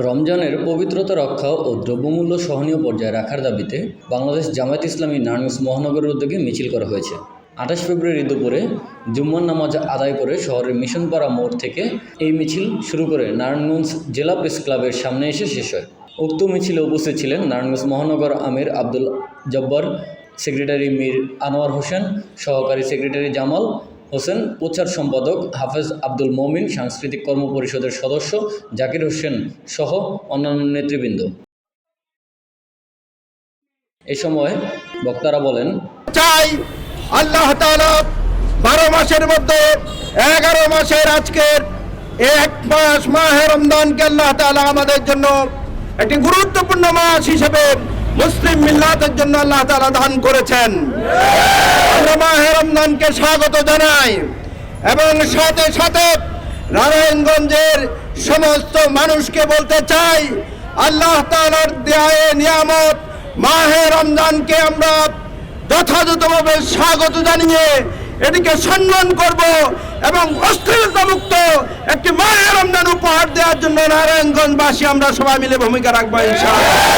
রমজানের পবিত্রতা রক্ষা ও দ্রব্যমূল্য সহনীয় পর্যায়ে রাখার দাবিতে বাংলাদেশ জামায়াত ইসলামী নারায়ণগঞ্জ মহানগরের উদ্যোগে মিছিল করা হয়েছে। আঠাশ ফেব্রুয়ারি দুপুরে জুম্মার নামাজ আদায় করে শহরের মিশনপাড়া মোড় থেকে এই মিছিল শুরু করে নারায়ণগঞ্জ জেলা প্রেস ক্লাবের সামনে এসে শেষ হয়। উক্ত মিছিলে উপস্থিত ছিলেন নারায়ণগঞ্জ মহানগর আমির আব্দুল জব্বার, সেক্রেটারি মীর আনোয়ার হোসেন, সহকারী সেক্রেটারি জামাল হোসেন, প্রচার সম্পাদক হাফেজ আব্দুল মমিন, সাংস্কৃতিক কর্ম পরিষদের সদস্য জাকির হোসেন সহ অন্যান্য নেতৃবৃন্দ। এ সময় বক্তারা বলেন, চাই আল্লাহ বারো মাসের মধ্যে এগারো মাসের আজকের এক মাস মাহে রমজানকে আল্লাহ তাআলা আমাদের জন্য একটি গুরুত্বপূর্ণ মাস হিসেবে মুসলিম মিল্লাতের জন্য আল্লাহ তালা দান করেছেন। রমজানকে স্বাগত জানাই। এবং সাথে সাথে নারায়ণগঞ্জের সমস্ত মানুষকে বলতে চাই, আল্লাহ তাআলার দেয় নিয়ামত মাহে রমজানকে আমরা যথাযথভাবে স্বাগত জানিয়ে এটিকে সম্মান করব এবং অস্থিরতা মুক্ত একটি মায়ের রমজান উপহার দেওয়ার জন্য নারায়ণগঞ্জবাসী আমরা সবাই মিলে ভূমিকা রাখব ইনশাআল্লাহ।